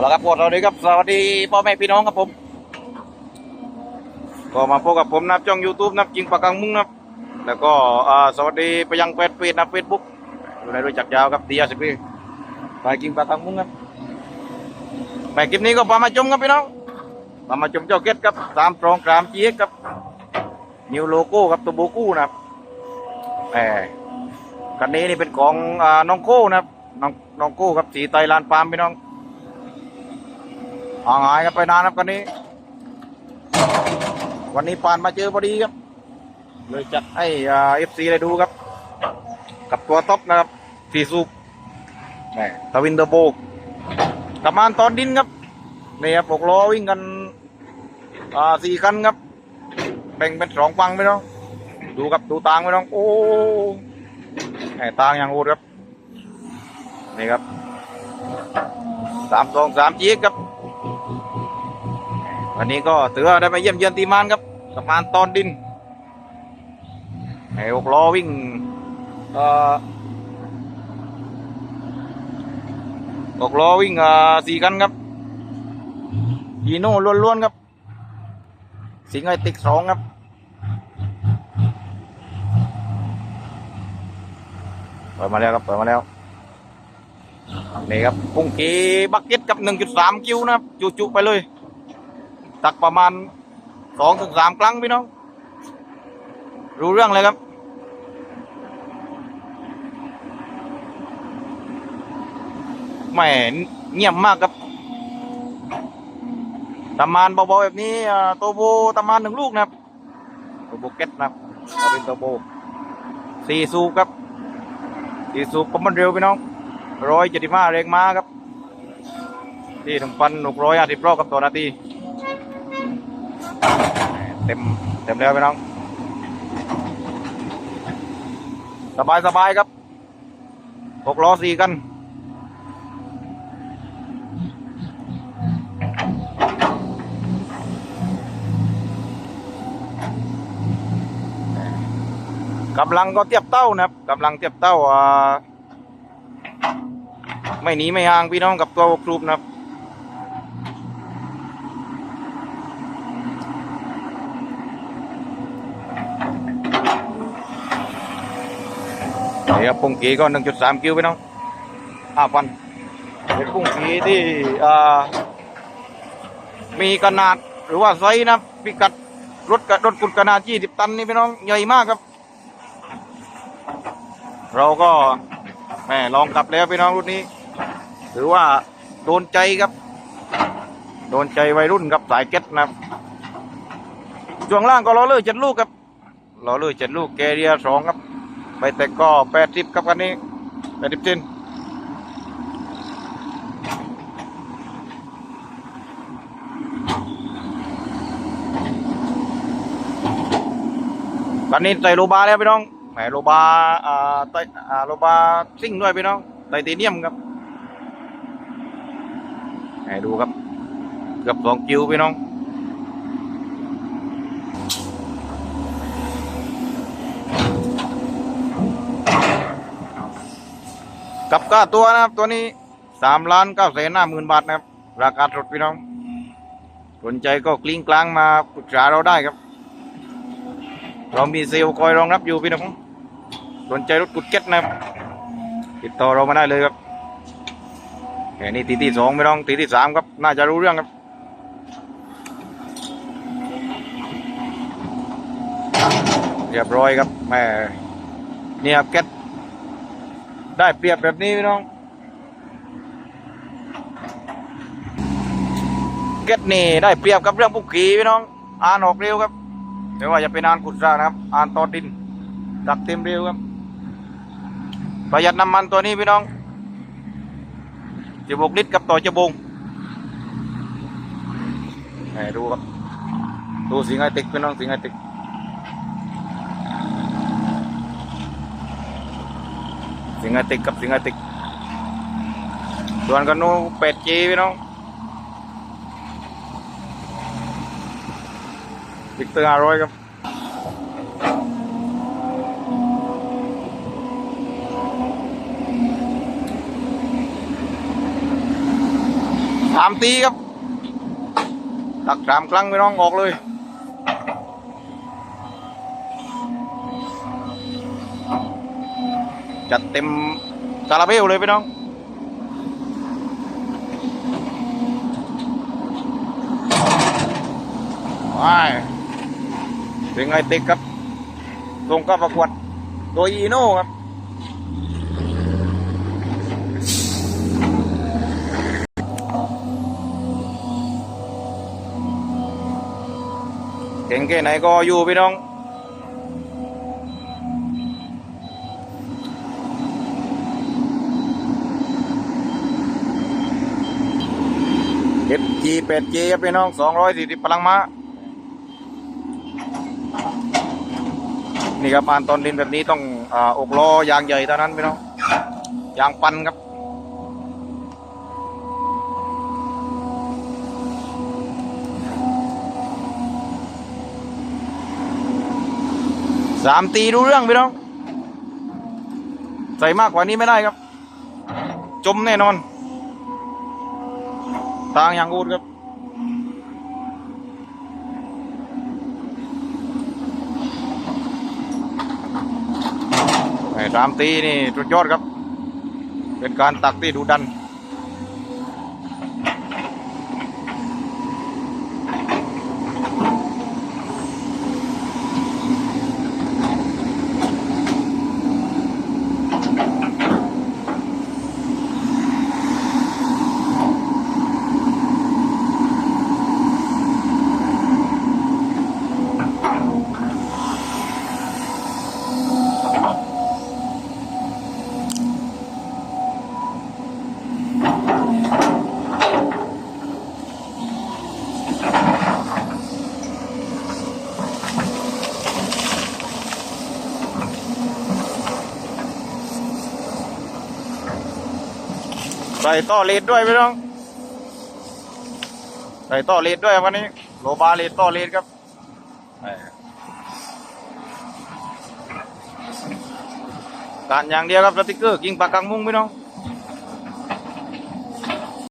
เอาละครับพวกเราดีครับสวัสดีพ่อแม่พี่น้องครับผม ก็มาพบกับผมนับช่อง YouTube นับจริงปากกังมุ้งนับแล้วก็สวัสดีไปยังเฟซเพจนะเฟซบุ๊กอยู่ในรู้จักยาวครับดีอาสิพีไปกินปากกังมุ้งครับไปคลิปนี้ก็พามาชมครับพี่น้องพามาชมเจ้าเก็ตครับสามตรองกรามจีเอ็กครับนิวโลโก้ครับตัวโบกู้นะครับแหมคันนี้นี่เป็นของอน้องโก้นะครับน้องน้องโก้ครับสีไตรลานปาล์มพี่น้อง ห่างหายกันไปนานครับกันนี้ วันนี้ปานมาเจอพอดีครับ เลยจัดให้เอฟซีได้ดูครับ กับตัวท็อปนะครับสี่สูบแหม่ทวินเดอร์โบกประมาณตอนดินครับนี่ครับหกล้อวิ่งกันอ่าสี่คันครับแบ่งเป็นสองฟังไปน้องดูครับดูตางไปน้องโอ้แหม่ตางอย่างโหดครับนี่ครับสามสองสามจีกครับ วันนี้ก็ถือว่าได้มาเยี่ยมเยือนตีมานครับสะพานตอนดินไอ้หกล้อวิ่งเออหกล้อวิ่งเออสี่คันครับฮีโน่ล้วนๆครับ สิงไอติกสองครับเปิดมาแล้วครับเปิดมาแล้วนี่ครับพุ่งกีบักเก็ตกับหนึ่งจุดสามคิวนะครับจุๆไปเลย ตักประมาณสองถึงสามครั้งพี่น้อง รู้เรื่องเลยครับ แหมเงียบมากครับตำมานเบาๆแบบนี้อ่าโตโบตำมานหนึ่งลูกนะครับโตโบเก็ตนะครับเอาเป็นโตโบสี่สูบครับสี่สูบก็มันเร็วพี่น้องร้อยเจ็ดสิบห้าแรงม้าครับที่ถึงพันหกร้อยห้าสิบรอบกับต่อนาที เต็มเต็มแล้วพี่น้อง สบายสบายครับหกล้อสี่กันกำลังก็เทียบเต้านะครับกำลังเทียบเต้าอ่าไม่หนีไม่ห่างพี่น้องกับตัวกรูปนะครับ นี่ครับปุ้งกีก็หนึ่งจุดสามคิวพี่น้องห้าพันเป็นปุ้งกีที่อ่ามีขนาดหรือว่าไซส์นะพิกัดรถกระรถกุดขนาดยี่สิบตันนี่พี่น้องใหญ่มากครับ เราก็แหมลองกลับแล้วพี่น้องรุ่นนี้ถือว่าโดนใจครับ โดนใจวัยรุ่นครับสายเก็ตนะครับช่วงล่างก็ล้อเลื่อยเจ็ดลูกครับล้อเลื่อยเจ็ดลูกแกเรียสองครับ ไปแต่ก็แปดสิบครับคันนี้แปดสิบเซนคันนี้ใส่โลบาแล้วพี่น้องแหมโลบาอ่าไตอ่าโลบาซิ่งด้วยพี่น้องไทเทเนียมครับแหมดูครับเกือบสองคิวพี่น้อง กับค่าตัวนะครับตัวนี้สามล้านเก้าแสนห้าหมื่นบาทนะครับ ราคาสดพี่น้อง สนใจก็กลิ้งกลางมาปรึกษาเราได้ครับ เรามีเซลล์คอยรองรับอยู่พี่น้อง สนใจรถกุดเก็ตนะครับ ติดต่อเรามาได้เลยครับแค่นี้ตีที่สองพี่น้องตีที่สามครับ น่าจะรู้เรื่องครับเรียบร้อยครับแม่เนี่ยครับเก็ต ได้เปรียบแบบนี้พี่น้องเก็ตนี่ได้เปรียบกับเรื่องปุกขีพี่น้องอ่านออกเร็วครับไม่ว่าจะเป็นอ่านกุศลนะครับ อ่านตอนดินดักเต็มเร็วครับ ประหยัดน้ำมันตัวนี้พี่น้องจะบกลิตรกับต่อจะบงไหนดูครับดูสิงไอติกพี่น้องสิงไอติก สิงห์ติกกับสิงห์ติกส่วนกันนู้เป็ดจีพี่น้องวิกเตอร์ห้าร้อยครับสามตีครับตักสามครั้งไม่น้องออกเลย จัดเต็มคาราเบลเลยพี่น้องว้ายเป็นไงติ๊กครับส่งก็ประกวดโดยอีโน่ครับเก่งแค่ไหนก็อยู่พี่น้อง เอฟจีแปดเครับพี่น้องสองร้อยสี่สิบพลังม้านี่ครับอ่านตอนดินแบบนี้ต้องอ่าอกล้อยางใหญ่เท่านั้นพี่น้องยางปันครับสามตีรู้เรื่องพี่น้อง ใส่มากกว่านี้ไม่ได้ครับ จมแน่นอน ทางอย่างอูดครับไอ้สามตีนี่สุดยอดครับ เป็นการตักที่ดูดัน ใส่ต่อเลดด้วยพี่น้องใส่ต่อเลดด้วยวันนี้โลบาเลดต่อเลดครับแหม่การอย่างเดียวครับสติกเกอร์กิ่งปากกังมุ้งพี่น้อง